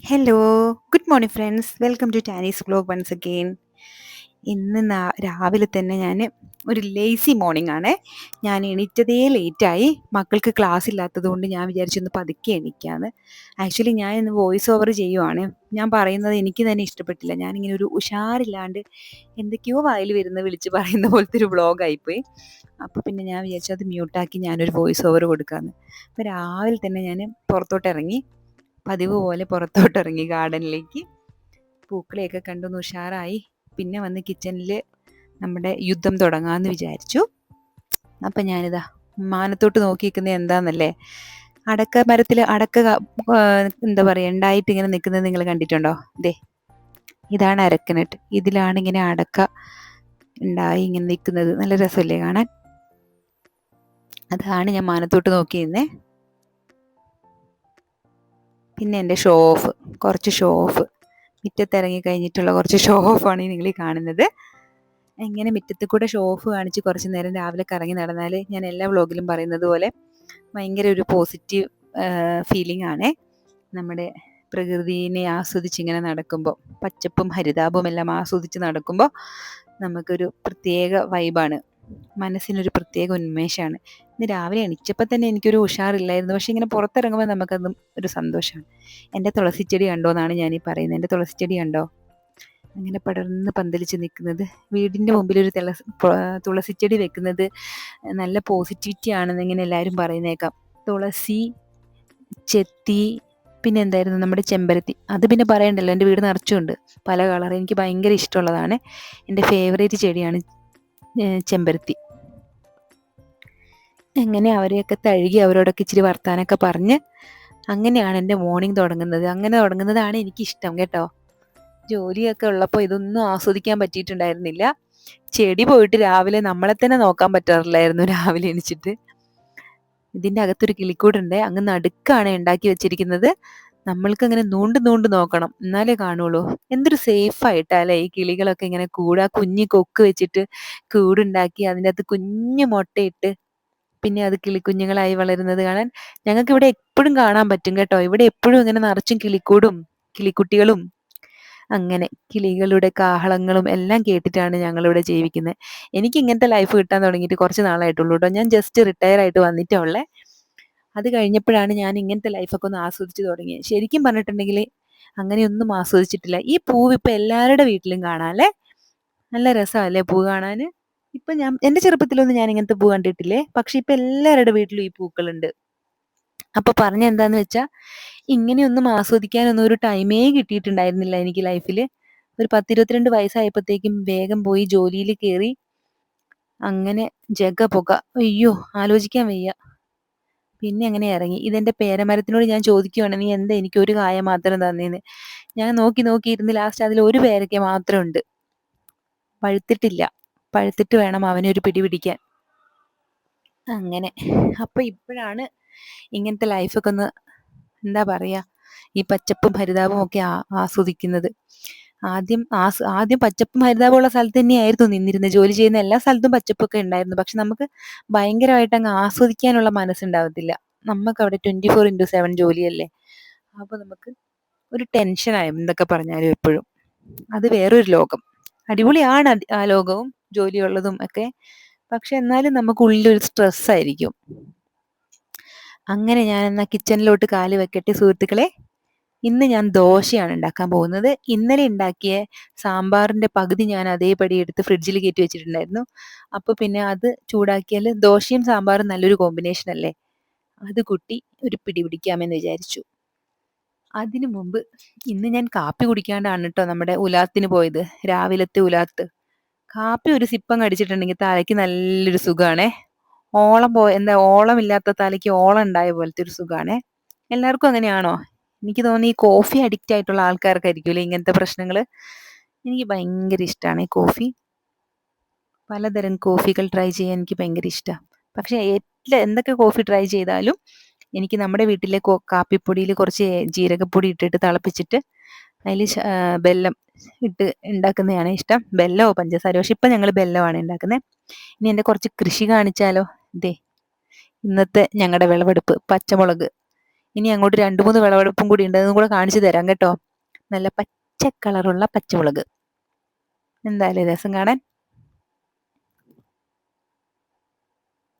Hello good morning friends welcome to Tani's blog once again ഇന്ന് രാവിലെ തന്നെ ഞാൻ ഒരു ലേസി മോർണിംഗ് ആണ്. ഞാൻ എണീറ്റതേ ലേറ്റായി മക്കൾക്ക് ക്ലാസ് ഇല്ലാത്തത് കൊണ്ട് ഞാൻ വിചാരിച്ചൊന്ന് പതുക്കെ എണീക്കാന്ന്. ആക്ച്വലി ഞാൻ ഇന്ന് വോയിസ് ഓവർ ചെയ്യുവാണ്. ഞാൻ പറയുന്നത് എനിക്ക് തന്നെ ഇഷ്ടപ്പെട്ടില്ല. ഞാനിങ്ങനെ ഒരു ഉഷാറില്ലാണ്ട് എന്തൊക്കെയോ വായിൽ വരുന്ന വിളിച്ച് പറയുന്ന പോലത്തെ ഒരു വ്ളോഗായിപ്പോയി അപ്പോൾ പിന്നെ ഞാൻ വിചാരിച്ചു അത് മ്യൂട്ടാക്കി ഞാനൊരു വോയിസ് ഓവർ കൊടുക്കാമെന്ന് അപ്പോൾ രാവിലെ തന്നെ ഞാൻ പുറത്തോട്ട് ഇറങ്ങി. പതിവ് പോലെ പുറത്തോട്ടിറങ്ങി ഗാർഡനിലേക്ക്. പൂക്കളെയൊക്കെ കണ്ടൊന്ന് ഉഷാറായി. പിന്നെ വന്ന് കിച്ചണിൽ നമ്മുടെ യുദ്ധം തുടങ്ങാമെന്ന് വിചാരിച്ചു. അപ്പം ഞാനിതാ മാനത്തോട്ട് നോക്കി നിൽക്കുന്നത് എന്താണെന്നല്ലേ അടക്ക മരത്തിൽ അടക്ക എന്താ പറയുക ഉണ്ടായിട്ട് ഇങ്ങനെ നിൽക്കുന്നത് നിങ്ങൾ കണ്ടിട്ടുണ്ടോ? ദേ ഇതാണ് അരക്കനട്ട്. ഇതിലാണ് ഇങ്ങനെ അടക്ക ഉണ്ടായി ഇങ്ങനെ നിൽക്കുന്നത്. നല്ല രസമല്ലേ കാണാൻ? അതാണ് ഞാൻ മാനത്തോട്ട് നോക്കി നിന്നേ പിന്നെ എന്റെ ഷോ ഓഫ് കുറച്ച് ഷോ ഓഫ് മുറ്റത്തിറങ്ങി കഴിഞ്ഞിട്ടുള്ള കുറച്ച് ഷോ ഓഫാണ് നിങ്ങൾ ഈ കാണുന്നത്. എങ്ങനെ മുറ്റത്ത് കൂടെ ഷോ ഓഫ് കാണിച്ച് കുറച്ച് നേരം രാവിലെ കറങ്ങി നടന്നാൽ ഞാൻ എല്ലാ വ്ളോഗിലും പറയുന്നത് പോലെ ഭയങ്കര ഒരു പോസിറ്റീവ് ഫീലിംഗ് ആണ്. നമ്മുടെ പ്രകൃതിനെ ആസ്വദിച്ച് ഇങ്ങനെ നടക്കുമ്പോൾ പച്ചപ്പും ഹരിതാപവും എല്ലാം ആസ്വദിച്ച് നടക്കുമ്പോൾ നമുക്കൊരു പ്രത്യേക വൈബാണ് മനസ്സിനൊരു പ്രത്യേക ഉന്മേഷമാണ്. ഇന്ന് രാവിലെ എണീച്ചപ്പോൾ തന്നെ എനിക്കൊരു ഉഷാറില്ലായിരുന്നു. പക്ഷേ ഇങ്ങനെ പുറത്തിറങ്ങുമ്പോൾ നമുക്കതും ഒരു സന്തോഷമാണ്. എന്റെ തുളസിച്ചെടി കണ്ടോ എന്നാണ് ഞാൻ ഈ പറയുന്നത്. എന്റെ തുളസിച്ചെടി കണ്ടോ? അങ്ങനെ പടർന്ന് പന്തലിച്ച് നിൽക്കുന്നത്. വീടിന്റെ മുമ്പിൽ ഒരു ചെടി തുളസിച്ചെടി വെക്കുന്നത് നല്ല പോസിറ്റിവിറ്റി ആണെന്ന് ഇങ്ങനെ എല്ലാവരും പറയുന്നേക്കാം. തുളസി ചെത്തി പിന്നെ എന്തായിരുന്നു? നമ്മുടെ ചെമ്പരത്തി. അത് പിന്നെ പറയണ്ടല്ലോ. എന്റെ വീട് നിറച്ചുണ്ട്. പല കളർ എനിക്ക് ഭയങ്കര ഇഷ്ടമുള്ളതാണ്. എന്റെ ഫേവറേറ്റ് ചെടിയാണ് ചെമ്പരത്തി. എങ്ങനെ അവരെയൊക്കെ തഴുകി അവരോടൊക്കെ ഇച്ചിരി വർത്താനൊക്കെ പറഞ്ഞ് അങ്ങനെയാണ് എന്റെ മോർണിംഗ് തുടങ്ങുന്നത്. അങ്ങനെ തുടങ്ങുന്നതാണ് എനിക്കിഷ്ടം കേട്ടോ. ജോലിയൊക്കെ ഉള്ളപ്പോൾ ഇതൊന്നും ആസ്വദിക്കാൻ പറ്റിയിട്ടുണ്ടായിരുന്നില്ല. ചെടി പോയിട്ട് രാവിലെ നമ്മളെ തന്നെ നോക്കാൻ പറ്റാറില്ലായിരുന്നു രാവിലെ എണിച്ചിട്ട്. ഇതിന്റെ അകത്തൊരു കിളിക്കൂടുണ്ട്. അങ്ങ് നടുക്കാണ് ഉണ്ടാക്കി വെച്ചിരിക്കുന്നത്. നമ്മൾക്ക് ഇങ്ങനെ നൂണ്ട് നൂണ്ട് നോക്കണം. എന്നാലേ കാണുള്ളൂ. എന്തൊരു സേഫ് ആയിട്ടല്ലേ ഈ കിളികളൊക്കെ ഇങ്ങനെ കൂടാ കുഞ്ഞി കൊക്ക് വെച്ചിട്ട് കൂടുണ്ടാക്കി അതിന്റെ അകത്ത് കുഞ്ഞു മുട്ടയിട്ട് പിന്നെ അത് കിളിക്കുഞ്ഞുങ്ങളായി വളരുന്നത് കാണാൻ ഞങ്ങൾക്ക് ഇവിടെ എപ്പോഴും കാണാൻ പറ്റും കേട്ടോ. ഇവിടെ എപ്പോഴും ഇങ്ങനെ നിറച്ചും കിളിക്കൂടും കിളിക്കുട്ടികളും അങ്ങനെ കിളികളുടെ കാഹളങ്ങളും എല്ലാം കേട്ടിട്ടാണ് ഞങ്ങളിവിടെ ജീവിക്കുന്നത്. എനിക്ക് ഇങ്ങനത്തെ ലൈഫ് കിട്ടാൻ തുടങ്ങിയിട്ട് കുറച്ച് നാളായിട്ടുള്ളൂ കേട്ടോ. ഞാൻ ജസ്റ്റ് റിട്ടയർ ആയിട്ട് വന്നിട്ടേ ഉള്ളേ. അത് കഴിഞ്ഞപ്പോഴാണ് ഞാൻ ഇങ്ങനത്തെ ലൈഫൊക്കെ ഒന്ന് ആസ്വദിച്ച് തുടങ്ങിയത് ശരിക്കും പറഞ്ഞിട്ടുണ്ടെങ്കിൽ അങ്ങനെയൊന്നും ആസ്വദിച്ചിട്ടില്ല. ഈ പൂവ് ഇപ്പം എല്ലാവരുടെ വീട്ടിലും കാണാമല്ലേ നല്ല രസമല്ലേ പൂ കാണാൻ? ഇപ്പൊ ഞാൻ എന്റെ ചെറുപ്പത്തിലൊന്നും ഞാൻ ഇങ്ങനത്തെ പൂ കണ്ടിട്ടില്ലേ? പക്ഷെ ഇപ്പൊ എല്ലാവരുടെ വീട്ടിലും ഈ പൂക്കളുണ്ട്. അപ്പോൾ പറഞ്ഞ എന്താന്ന് വെച്ചാ ഇങ്ങനെയൊന്നും ആസ്വദിക്കാനൊന്നും ഒരു ടൈമേ കിട്ടിയിട്ടുണ്ടായിരുന്നില്ല എനിക്ക് ലൈഫിൽ ഒരു പത്തിരുപത്തിരണ്ട് വയസ്സായപ്പോഴത്തേക്കും വേഗം പോയി ജോലിയിൽ കയറി അങ്ങനെ ജഗ പുക. അയ്യോ ആലോചിക്കാൻ വയ്യ. പിന്നെ അങ്ങനെ ഇറങ്ങി? ഇതെന്റെ പേരമരത്തിനോട് ഞാൻ ചോദിക്കുവാണ് നീ എന്താ എനിക്ക് ഒരു കായ മാത്രം തന്നേന്ന്? ഞാൻ നോക്കി നോക്കി ഇരുന്ന് ലാസ്റ്റ് അതിൽ ഒരു പേരയ്ക്ക മാത്രം ഉണ്ട് പഴുത്തിട്ടില്ല. പഴുത്തിട്ട് വേണം അവനെ ഒരു പിടി പിടിക്കാൻ. അങ്ങനെ. അപ്പൊ ഇപ്പോഴാണ് ഇങ്ങനത്തെ ലൈഫൊക്കെ ഒന്ന് എന്താ പറയാ ഈ പച്ചപ്പും ഹരിതാപവും ഒക്കെ ആസ്വദിക്കുന്നത്. ആദ്യം ആ ആദ്യം പച്ചപ്പും ഉള്ള സ്ഥലത്ത് തന്നെയായിരുന്നു നിന്നിരുന്നത് ജോലി ചെയ്യുന്ന എല്ലാ സ്ഥലത്തും പച്ചപ്പൊക്കെ ഉണ്ടായിരുന്നു. പക്ഷെ നമുക്ക് ഭയങ്കരമായിട്ട് അങ്ങ് ആസ്വദിക്കാനുള്ള മനസ്സുണ്ടാവത്തില്ല. നമുക്ക് അവിടെ ട്വന്റി ഫോർ ഇന്റു സെവൻ ജോലിയല്ലേ? അപ്പൊ നമുക്ക് ഒരു ടെൻഷനായും എന്തൊക്കെ പറഞ്ഞാലും എപ്പോഴും. അത് വേറൊരു ലോകം. അടിപൊളിയാണ് ആ ലോകവും ജോലിയുള്ളതും ഒക്കെ. പക്ഷെ എന്നാലും നമുക്ക് ഉള്ളിലൊരു സ്ട്രെസ് ആയിരിക്കും. അങ്ങനെ ഞാൻ എന്നാ കിച്ചണിലോട്ട് കാൽ വെക്കട്ടെ സുഹൃത്തുക്കളെ. ഇന്ന് ഞാൻ ദോശയാണ് ഉണ്ടാക്കാൻ പോകുന്നത്. ഇന്നലെ ഉണ്ടാക്കിയ സാമ്പാറിന്റെ പകുതി ഞാൻ അതേപടി എടുത്ത് ഫ്രിഡ്ജിൽ കയറ്റി വെച്ചിട്ടുണ്ടായിരുന്നു. അപ്പൊ പിന്നെ അത് ചൂടാക്കിയാൽ ദോശയും സാമ്പാറും നല്ലൊരു കോമ്പിനേഷൻ അല്ലേ? അത് കുട്ടി ഒരു പിടി പിടിക്കാമെന്ന് വിചാരിച്ചു. അതിനു മുമ്പ് ഇന്ന് ഞാൻ കാപ്പി കുടിക്കാണ്ടാണ് കേട്ടോ നമ്മുടെ ഉലാത്തിന് പോയത്. രാവിലത്തെ ഉലാത്ത്. കാപ്പി ഒരു സിപ്പം കടിച്ചിട്ടുണ്ടെങ്കിൽ തലയ്ക്ക് നല്ലൊരു സുഖാണേ. ഓളം പോ എന്താ ഓളം ഇല്ലാത്ത തലയ്ക്ക് ഓളം ഉണ്ടായ പോലത്തെ ഒരു സുഖാണേ. എല്ലാവർക്കും അങ്ങനെയാണോ? എനിക്ക് തോന്നി ഈ കോഫി അഡിക്റ്റ് ആയിട്ടുള്ള ആൾക്കാർക്കായിരിക്കുമല്ലേ ഇങ്ങനത്തെ പ്രശ്നങ്ങൾ എനിക്ക് ഭയങ്കര ഇഷ്ടമാണ് ഈ കോഫി പലതരം കോഫികൾ ട്രൈ ചെയ്യാൻ എനിക്ക് ഭയങ്കര ഇഷ്ടമാണ് പക്ഷെ എല്ലാ എന്തൊക്കെ കോഫി ട്രൈ ചെയ്താലും എനിക്ക് നമ്മുടെ വീട്ടിലെ കാപ്പിപ്പൊടിയിൽ കുറച്ച് ജീരകപ്പൊടി ഇട്ടിട്ട് തിളപ്പിച്ചിട്ട് അതിൽ ബെല്ലം ഇട്ട് ഉണ്ടാക്കുന്നതാണ് ഇഷ്ടം. ബെല്ലമോ പഞ്ചസാര പക്ഷെ ഇപ്പം ഞങ്ങൾ ബെല്ലമാണ് ഉണ്ടാക്കുന്നത് ഇനി എന്റെ കുറച്ച് കൃഷി കാണിച്ചാലോ? ദേ ഇന്നത്തെ ഞങ്ങളുടെ വിളവെടുപ്പ് പച്ചമുളക്. ഇനി അങ്ങോട്ട് രണ്ട് മൂന്ന് വിളവെടുപ്പും കൂടി ഉണ്ട്. അതും കൂടെ കാണിച്ചു തരാം കേട്ടോ. നല്ല പച്ച കളറുള്ള പച്ചമുളക്. എന്തായാലും രസം കാണാൻ.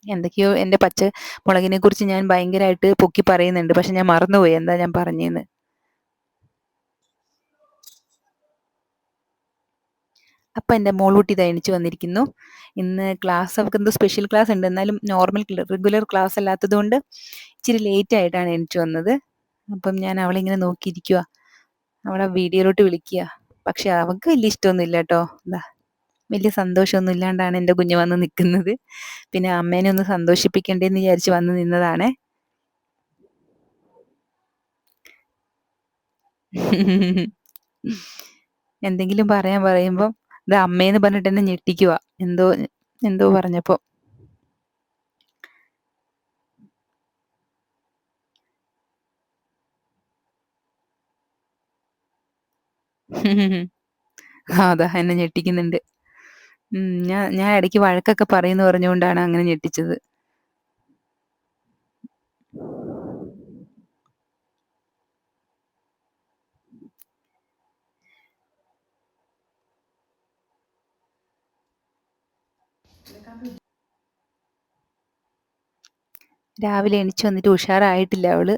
എന്തൊക്കെയോ എന്റെ പച്ച മുളകിനെ കുറിച്ച് ഞാൻ ഭയങ്കരമായിട്ട് പൊക്കി പറയുന്നുണ്ട്. പക്ഷെ ഞാൻ മറന്നുപോയി. എന്താ ഞാൻ പറഞ്ഞെന്ന്? അപ്പം എന്റെ മോളൂട്ടി ഇതാ എണിച്ച് വന്നിരിക്കുന്നു. ഇന്ന് ക്ലാസ് അവർക്ക് എന്തോ സ്പെഷ്യൽ ക്ലാസ് ഉണ്ട്. എന്നാലും നോർമൽ റെഗുലർ ക്ലാസ് അല്ലാത്തത് കൊണ്ട് ഇച്ചിരി ലേറ്റ് ആയിട്ടാണ് എണിച്ച് വന്നത്. അപ്പം ഞാൻ അവളെ ഇങ്ങനെ നോക്കിയിരിക്കുക അവളെ വീഡിയോയിലോട്ട് വിളിക്കുക പക്ഷെ അവൾക്ക് വലിയ ഇഷ്ടമൊന്നുമില്ല കേട്ടോ. എന്താ വലിയ സന്തോഷമൊന്നും ഇല്ലാണ്ടാണ് എന്റെ കുഞ്ഞ് വന്ന് നിൽക്കുന്നത് പിന്നെ അമ്മേനെ ഒന്ന് സന്തോഷിപ്പിക്കണ്ടേന്ന് വിചാരിച്ച് വന്ന് നിന്നതാണ്. എന്തെങ്കിലും പറയാൻ പറയുമ്പം ഇത് അമ്മേന്ന് പറഞ്ഞിട്ട് എന്നെ ഞെട്ടിക്കുക എന്തോ എന്തോ പറഞ്ഞപ്പോ. അതാ എന്നെ ഞെട്ടിക്കുന്നുണ്ട്. ഉം, ഞാൻ ഞാൻ ഇടയ്ക്ക് വഴക്കൊക്കെ പറയുന്നു പറഞ്ഞുകൊണ്ടാണ് അങ്ങനെ ഞെട്ടിച്ചത്. രാവിലെ എണിച്ചു വന്നിട്ട് ഉഷാറായിട്ടില്ല അവൾ.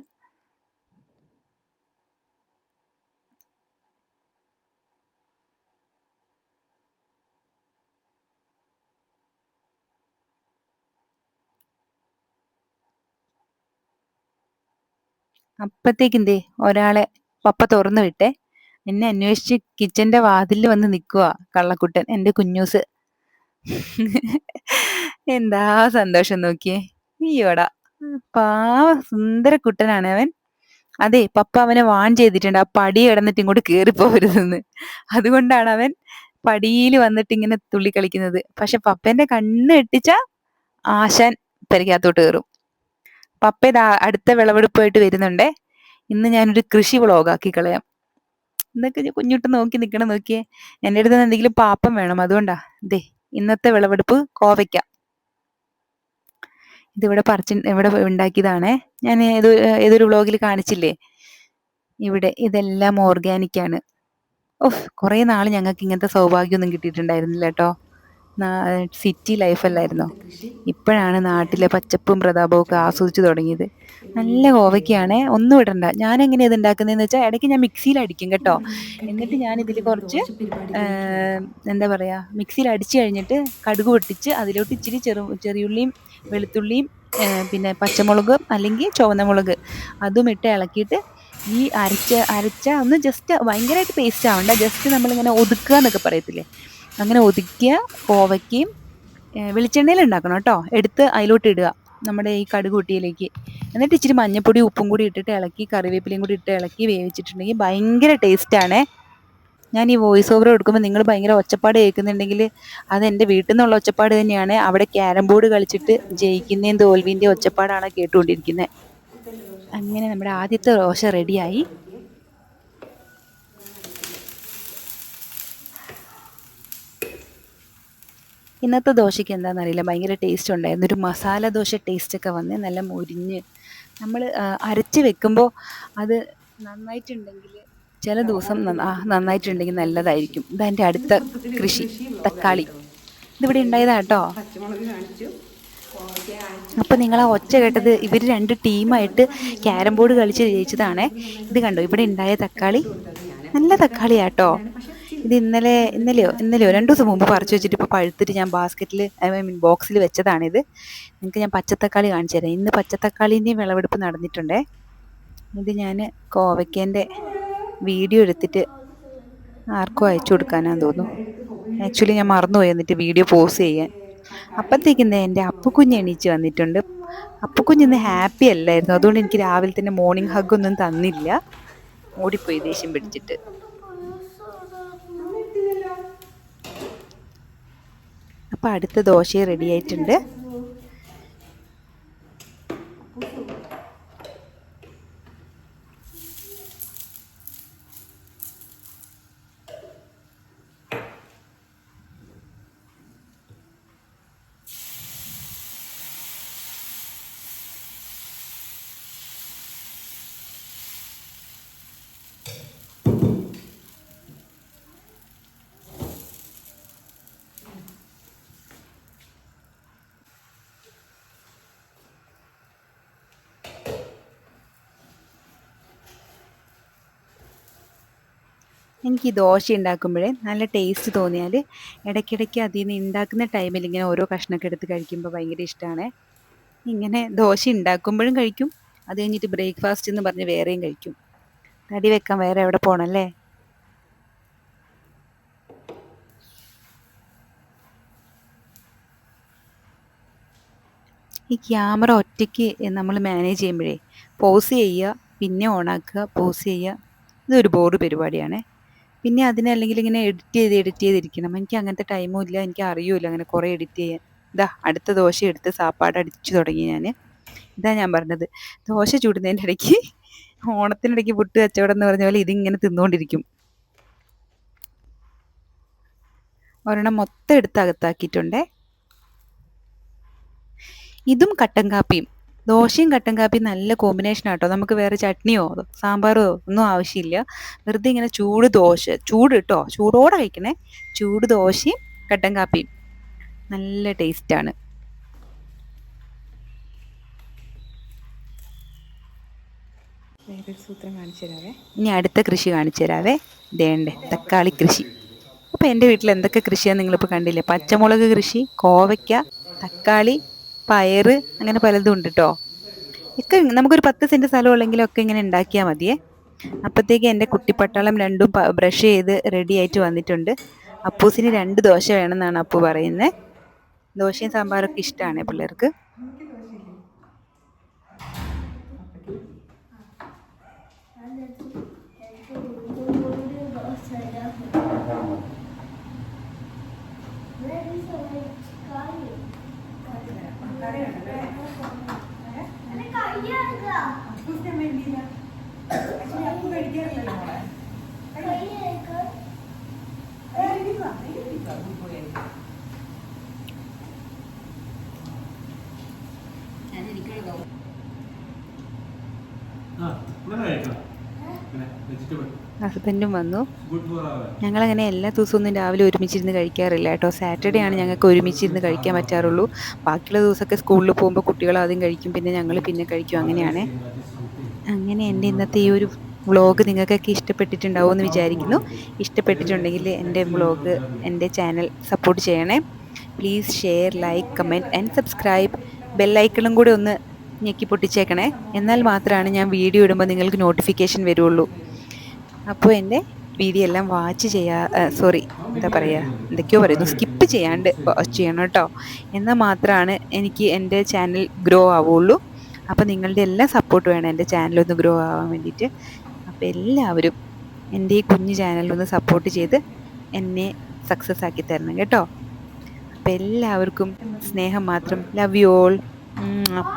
അപ്പത്തേക്കിന്തേ ഒരാളെ പപ്പ തുറന്നു വിട്ടെ. എന്നെ അന്വേഷിച്ച് കിച്ചന്റെ വാതിലിൽ വന്ന് നിൽക്കുക കള്ളക്കുട്ടൻ എന്റെ കുഞ്ഞൂസ്. എന്താ സന്തോഷം നോക്കിയേ. നീയോടാ പാവ സുന്ദര കുട്ടനാണ് അവൻ. അതെ പപ്പ അവനെ വാൺ ചെയ്തിട്ടുണ്ട്. ആ പടി കിടന്നിട്ട് ഇങ്ങോട്ട് കേറി പോകരുതെന്ന് അതുകൊണ്ടാണ് അവൻ പടിയിൽ വന്നിട്ട് ഇങ്ങനെ തുള്ളി കളിക്കുന്നത്. പക്ഷെ പപ്പേന്റെ കണ്ണ് എട്ടിച്ച ആശാൻ പെരക്കകത്തോട്ട് കയറും പപ്പ ഇതാ അടുത്ത വിളവെടുപ്പായിട്ട് വരുന്നുണ്ടേ. ഇന്ന് ഞാനൊരു കൃഷി വ്ളോഗാക്കി കളയാം. എന്നൊക്കെ കുഞ്ഞുട്ട് നോക്കി നിൽക്കണം നോക്കിയേ. എന്റെ അടുത്ത് എന്തെങ്കിലും പാപ്പം വേണം. അതുകൊണ്ടാ. ദേ. ഇന്നത്തെ വിളവെടുപ്പ് കോവയ്ക്ക. ഇതിവിടെ പറിച്ച് ഇവിടെ ഉണ്ടാക്കിയതാണേ. ഞാൻ ഏത് ഏതൊരു വ്ളോഗിൽ കാണിച്ചില്ലേ? ഇവിടെ ഇതെല്ലാം ഓർഗാനിക് ആണ്. ഓഹ് കുറേ നാൾ ഞങ്ങൾക്ക് ഇങ്ങനത്തെ സൗഭാഗ്യമൊന്നും കിട്ടിയിട്ടുണ്ടായിരുന്നില്ല കേട്ടോ. സിറ്റി ലൈഫല്ലായിരുന്നോ ഇപ്പോഴാണ് നാട്ടിലെ പച്ചപ്പും പ്രതാപവും ഒക്കെ ആസ്വദിച്ചു തുടങ്ങിയത്. നല്ല കോവയ്ക്കാണ്. ഒന്നും ഇടണ്ട. ഞാൻ എങ്ങനെയാണ് ഇത് ഉണ്ടാക്കുന്നതെന്ന് വെച്ചാൽ ഇടയ്ക്ക് ഞാൻ മിക്സിയിൽ അടിക്കും കേട്ടോ. എന്നിട്ട് ഞാൻ ഇതിൽ കുറച്ച് എന്താ പറയുക മിക്സിയിൽ അടിച്ചു കഴിഞ്ഞിട്ട് കടുക് പൊട്ടിച്ച് അതിലോട്ട് ഇച്ചിരി ചെറു ചെറിയുള്ളിയും വെളുത്തുള്ളിയും പിന്നെ പച്ചമുളക് അല്ലെങ്കിൽ ചുവന്ന മുളക് അതും ഇട്ട് ഇളക്കിയിട്ട് ഈ അരച്ച അരച്ച ഒന്ന് ജസ്റ്റ് ഭയങ്കരമായിട്ട് പേസ്റ്റ് ആവണ്ട. ജസ്റ്റ് നമ്മളിങ്ങനെ ഒതുക്കുക എന്നൊക്കെ പറയത്തില്ലേ? അങ്ങനെ ഒതുക്കിയ കോവയ്ക്കയും വെളിച്ചെണ്ണയിൽ ഉണ്ടാക്കണം കേട്ടോ. എടുത്ത് അതിലോട്ട് ഇടുക. നമ്മുടെ ഈ കടുകൂട്ടിയിലേക്ക്. കുട്ടിയിലേക്ക് എന്നിട്ട് ഇച്ചിരി മഞ്ഞപ്പൊടി ഉപ്പും കൂടി ഇട്ടിട്ട് ഇളക്കി കറിവേപ്പിലയും കൂടി ഇട്ട് ഇളക്കി വേവിച്ചിട്ടുണ്ടെങ്കിൽ ഭയങ്കര ടേസ്റ്റാണേ ഞാൻ ഈ വോയിസ് ഓവർ കൊടുക്കുമ്പോൾ നിങ്ങൾ ഭയങ്കര ഒച്ചപ്പാട് കേൾക്കുന്നുണ്ടെങ്കിൽ അത് എന്റെ വീട്ടിൽ നിന്നുള്ള ഒച്ചപ്പാട് തന്നെയാണ്. അവിടെ ക്യാരം ബോർഡ് കളിച്ചിട്ട് ജയിക്കുന്നതും തോൽവിന്റെയും ഒച്ചപ്പാടാണ് കേട്ടുകൊണ്ടിരിക്കുന്നത്. അങ്ങനെ നമ്മുടെ ആദ്യത്തെ ദോശ റെഡിയായി ഇന്നത്തെ ദോശയ്ക്ക് എന്താണെന്നറിയില്ല. ഭയങ്കര ടേസ്റ്റ് ഉണ്ടായിരുന്നു. ഒരു മസാല ദോശ ടേസ്റ്റൊക്കെ വന്ന് നല്ല മുരിഞ്ഞ് നമ്മൾ അരച്ച് വെക്കുമ്പോൾ അത് നന്നായിട്ടുണ്ടെങ്കിൽ ചില ദിവസം നന്നായിട്ടുണ്ടെങ്കിൽ നല്ലതായിരിക്കും. ഇതെന്റെ അടുത്ത കൃഷി തക്കാളി. ഇതിവിടെ ഉണ്ടായതാ കേട്ടോ. അപ്പോൾ നിങ്ങൾ ആ ഒച്ച കേട്ടത് ഇവർ രണ്ട് ടീമായിട്ട് ക്യാരം ബോർഡ് കളിച്ച് ജയിച്ചതാണേ. ഇത് കണ്ടോ? ഇവിടെ ഉണ്ടായ തക്കാളി. നല്ല തക്കാളിയാട്ടോ ഇത് ഇന്നലെ ഇന്നലെയോ ഇന്നലെയോ രണ്ടു ദിവസം മുമ്പ് പറിച്ചു വെച്ചിട്ട് ഇപ്പോൾ പഴുത്തിട്ട് ഞാൻ ബാസ്ക്കറ്റിൽ ഐ മീൻ ബോക്സിൽ വെച്ചതാണിത്. നിങ്ങൾക്ക് ഞാൻ പച്ചത്തക്കാളി കാണിച്ചു തരാം. ഇന്ന് പച്ചത്തക്കാളിന്റെയും വിളവെടുപ്പ് നടന്നിട്ടുണ്ടേ. ഇത് ഞാൻ കോവയ്ക്കേന്റെ വീഡിയോ എടുത്തിട്ട് ആർക്കും അയച്ചു കൊടുക്കാനാന്ന് തോന്നുന്നു. ആക്ച്വലി ഞാൻ മറന്നുപോയി എന്നിട്ട് വീഡിയോ പോസ് ചെയ്യാൻ. അപ്പോഴത്തേക്കിന്ന് എന്റെ അപ്പുക്കുഞ്ഞ് എണീച്ച് വന്നിട്ടുണ്ട്. അപ്പുക്കുഞ്ഞ് ഇന്ന് ഹാപ്പി അല്ലായിരുന്നു. അതുകൊണ്ട് എനിക്ക് രാവിലെ തന്നെ മോർണിംഗ് ഹഗ് ഒന്നും തന്നില്ല. ഓടിപ്പോയി ദേഷ്യം പിടിച്ചിട്ട്. അപ്പം അടുത്ത ദോശ റെഡി ആയിട്ടുണ്ട്. എനിക്ക് ഈ ദോശ ഉണ്ടാക്കുമ്പോഴേ നല്ല ടേസ്റ്റ് തോന്നിയാൽ ഇടയ്ക്കിടയ്ക്ക് അതിൽ നിന്ന് ഉണ്ടാക്കുന്ന ടൈമിൽ ഇങ്ങനെ ഓരോ കഷ്ണമൊക്കെ എടുത്ത് കഴിക്കുമ്പോൾ ഭയങ്കര ഇഷ്ടമാണ് ഇങ്ങനെ ദോശ ഉണ്ടാക്കുമ്പോഴും കഴിക്കും അത് കഴിഞ്ഞിട്ട് ബ്രേക്ക്ഫാസ്റ്റ് എന്ന് പറഞ്ഞ് വേറെയും കഴിക്കും. തടി വെക്കാൻ വേറെ എവിടെ പോകണമല്ലേ ഈ ക്യാമറ ഒറ്റയ്ക്ക് നമ്മൾ മാനേജ് ചെയ്യുമ്പോഴേ പോസ് ചെയ്യുക പിന്നെ ഓണാക്കുക പോസ് ചെയ്യുക ഇതൊരു ബോർഡ് പരിപാടിയാണ്. പിന്നെ അതിനെ അല്ലെങ്കിൽ ഇങ്ങനെ എഡിറ്റ് ചെയ്ത് എഡിറ്റ് ചെയ്തിരിക്കണം. എനിക്ക് അങ്ങനത്തെ ടൈമും ഇല്ല എനിക്ക് അറിയൂല അങ്ങനെ കുറേ എഡിറ്റ് ചെയ്യാൻ. ഇതാ അടുത്ത ദോശ എടുത്ത് സാപ്പാട് അടിച്ചു തുടങ്ങി ഞാൻ ഇതാ ഞാൻ പറഞ്ഞത്. ദോശ ചൂടുന്നതിന്റെ ഇടയ്ക്ക് ഓണത്തിനിടയ്ക്ക് പുട്ട് കച്ചവടം എന്ന് പറഞ്ഞ പോലെ ഇതിങ്ങനെ തിന്നുകൊണ്ടിരിക്കും ഒരെണ്ണം മൊത്തം എടുത്ത് അകത്താക്കിയിട്ടുണ്ടേ. ഇതും കട്ടൻ കാപ്പിയും. ദോശയും കട്ടൻ കാപ്പിയും നല്ല കോമ്പിനേഷൻ ആട്ടോ. നമുക്ക് വേറെ ചട്നിയോ സാമ്പാറോ ഒന്നും ആവശ്യമില്ല. വെറുതെ ഇങ്ങനെ ചൂട് ദോശ ചൂട് കേട്ടോ ചൂടോടെ കഴിക്കണേ. ചൂട് ദോശയും കട്ടൻ കാപ്പിയും. നല്ല ടേസ്റ്റ് ആണ്. സൂത്രം കാണിച്ചു തരാവേ. ഇനി അടുത്ത കൃഷി കാണിച്ചു തരാവേ. ദേണ്ടേ തക്കാളി കൃഷി. അപ്പോൾ എന്റെ വീട്ടിൽ എന്തൊക്കെ കൃഷിയാണ് നിങ്ങളിപ്പോൾ കണ്ടില്ലേ? പച്ചമുളക് കൃഷി കോവയ്ക്ക തക്കാളി പയറ് അങ്ങനെ പലതും ഉണ്ട് കേട്ടോ ഒക്കെ നമുക്കൊരു പത്ത് സെന്റ് സ്ഥലം ഉള്ളെങ്കിലും ഒക്കെ ഇങ്ങനെ ഉണ്ടാക്കിയാൽ മതിയേ. അപ്പോഴത്തേക്ക് എന്റെ കുട്ടിപ്പട്ടാളം രണ്ടും ബ്രഷ് ചെയ്ത് റെഡി ആയിട്ട് വന്നിട്ടുണ്ട്. അപ്പൂസിന് രണ്ട് ദോശ വേണമെന്നാണ് അപ്പു പറയുന്നത് ദോശയും സാമ്പാറൊക്കെ ഇഷ്ടമാണ് പിള്ളേർക്ക്. Vegetable. ഹസ്ബൻഡും വന്നു. ഞങ്ങളങ്ങനെ എല്ലാ ദിവസവും ഒന്നും രാവിലെ ഒരുമിച്ചിരുന്ന് കഴിക്കാറില്ല കേട്ടോ. സാറ്റർഡേ ആണ് ഞങ്ങൾക്ക് ഒരുമിച്ചിരുന്ന് കഴിക്കാൻ പറ്റാറുള്ളൂ. ബാക്കിയുള്ള ദിവസമൊക്കെ സ്കൂളിൽ പോകുമ്പോൾ കുട്ടികൾ ആദ്യം കഴിക്കും പിന്നെ ഞങ്ങൾ പിന്നെ കഴിക്കും. അങ്ങനെയാണ്. അങ്ങനെ എന്റെ ഇന്നത്തെ ഈ ഒരു വ്ളോഗ് നിങ്ങൾക്കൊക്കെ ഇഷ്ടപ്പെട്ടിട്ടുണ്ടാവും എന്ന് വിചാരിക്കുന്നു. ഇഷ്ടപ്പെട്ടിട്ടുണ്ടെങ്കിൽ എന്റെ വ്ളോഗ് എന്റെ ചാനൽ സപ്പോർട്ട് ചെയ്യണേ. Please share like comment and subscribe ബെല്ലൈക്കണും കൂടി ഒന്ന് ഞെക്കി പൊട്ടിച്ചേക്കണേ. എന്നാൽ മാത്രമാണ് ഞാൻ വീഡിയോ ഇടുമ്പോൾ നിങ്ങൾക്ക് നോട്ടിഫിക്കേഷൻ വരുള്ളൂ. അപ്പോൾ എന്റെ വീഡിയോ എല്ലാം വാച്ച് ചെയ്യാ സോറി എന്താ പറയുക എന്തൊക്കെയോ പറയുന്നു. സ്കിപ്പ് ചെയ്യാണ്ട് വാച്ച് ചെയ്യണം കേട്ടോ. എന്നാൽ മാത്രമാണ് എനിക്ക് എന്റെ ചാനൽ ഗ്രോ ആവുള്ളൂ. അപ്പോൾ നിങ്ങളുടെ എല്ലാ സപ്പോർട്ട് വേണം എന്റെ ചാനലൊന്ന് ഗ്രോ ആവാൻ വേണ്ടിയിട്ട്. അപ്പോൾ എല്ലാവരും എന്റെ ഈ കുഞ്ഞു ചാനലൊന്ന് സപ്പോർട്ട് ചെയ്ത് എന്നെ സക്സസ് ആക്കി തരണം കേട്ടോ. അപ്പോൾ എല്ലാവർക്കും സ്നേഹം മാത്രം. ലവ് യു ഓൾ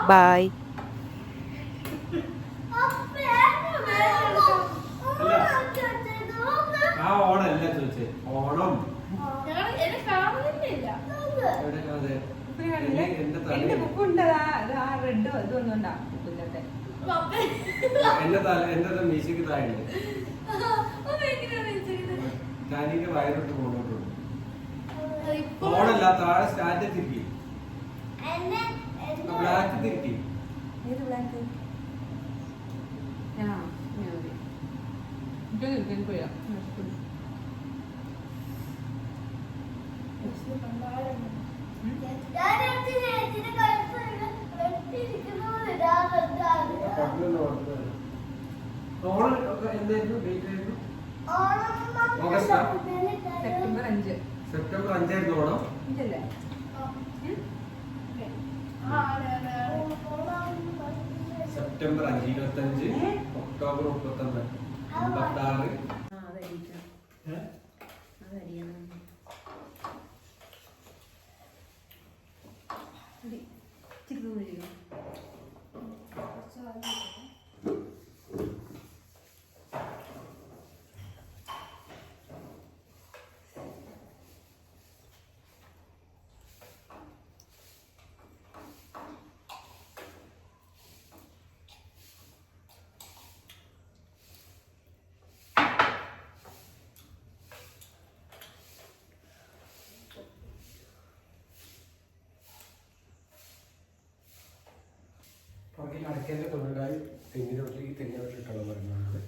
ബൈ ആ ഓണം അല്ല ചോദിച്ചേ ഓണം എവിടെ അതെ എന്നെ- എന്റെ തല എന്റെ ബുക്ക് ഉണ്ട് അത് ആ റെഡ് ഇതൊന്നും ഉണ്ടാ ബുക്കില്ലാത്ത എന്റെ തല എന്റെ മീശയ്ക്ക് താഴെ. ഡാനിന്റെ വയറിട്ട് കൊണ്ടോട്ടുണ്ട് ഓണല്ല താഴെ സ്റ്റാൻഡ് തിരിക്കി. ബ്ലാക്ക് തിരിക്കി. ഞാൻ മതി എനിക്ക് എനിക്ക് പോയാ ഓണം എന്തായിരുന്നു ഡേറ്റ് ആയിരുന്നു സെപ്റ്റംബർ അഞ്ച്. സെപ്റ്റംബർ അഞ്ചായിരുന്നു ഓണം ഇല്ലല്ലേ സെപ്റ്റംബർ അഞ്ച് ഇരുപത്തഞ്ച് ഒക്ടോബർ മുപ്പത്തൊന്ന് അമ്പത്തി ആറ് ആ അതരിക്കണം അതരിയണം ഇച്ചിരി തോന്നിയോ പുറകിൽ അടയ്ക്കേണ്ട തൊഴിലാളി തെങ്ങിനോട്ട് ഈ തെങ്ങിനോട്ട് ഇട്ടോളം പറയുന്നത്.